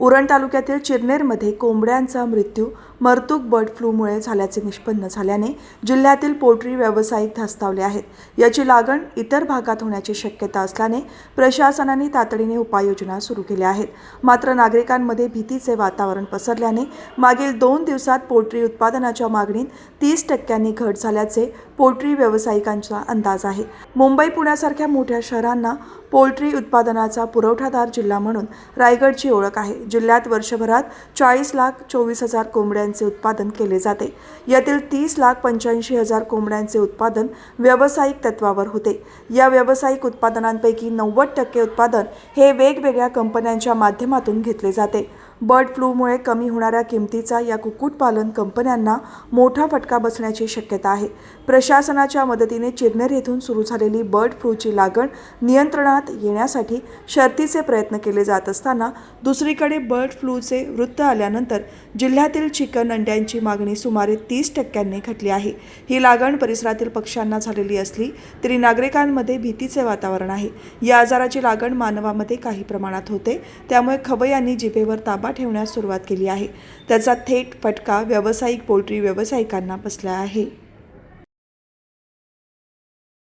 उरण तालुक्यातील चिरनेरमध्ये कोंबड्यांचा मृत्यू मरतूक बर्ड फ्लूमुळे झाल्याचे निष्पन्न झाल्याने जिल्ह्यातील पोल्ट्री व्यावसायिक धास्तावले आहेत. याची लागण इतर भागात होण्याची शक्यता असल्याने प्रशासनाने तातडीने उपाययोजना सुरू केल्या आहेत. मात्र नागरिकांमध्ये भीतीचे वातावरण पसरल्याने मागील दोन दिवसात पोल्ट्री उत्पादनाच्या मागणीत तीस टक्क्यांनी घट झाल्याचे पोल्ट्री व्यावसायिकांचा अंदाज आहे. मुंबई पुण्यासारख्या मोठ्या शहरांना पोल्ट्री उत्पादनाचा पुरवठादार जिल्हा म्हणून रायगडची ओळख आहे. जिल्ह्यात वर्षभरात चाळीस लाख चोवीस हजार कोंबड्यांचे उत्पादन केले जाते. यातील तीस लाख पंच्याऐंशी हजार कोंबड्यांचे उत्पादन व्यावसायिक तत्वावर होते. या व्यावसायिक उत्पादनांपैकी नव्वद टक्के उत्पादन हे वेगवेगळ्या कंपन्यांच्या माध्यमातून घेतले जाते. बर्ड फ्लूमुळे कमी होणाऱ्या किमतीचा या कुक्कुटपालन कंपन्यांना मोठा फटका बसण्याची शक्यता आहे. प्रशासनाच्या मदतीने चिरनेर येथून सुरू झालेली बर्ड फ्लूची लागण नियंत्रणात येण्यासाठी शर्तीचे प्रयत्न केले जात असताना दुसरीकडे बर्ड फ्लूचे वृत्त आल्यानंतर जिल्ह्यातील चिकन अंड्यांची मागणी सुमारे तीस टक्क्यांनी घटली आहे. ही लागण परिसरातील पक्ष्यांना झालेली असली तरी नागरिकांमध्ये भीतीचे वातावरण आहे. या आजाराची लागण मानवामध्ये काही प्रमाणात होते. त्यामुळे खवय्यांनी जिभेवर ताबा ठेवण्यास सुरुवात केली आहे. त्याचा थेट फटका व्यावसायिक पोल्ट्री व्यावसायिकांना बसला आहे.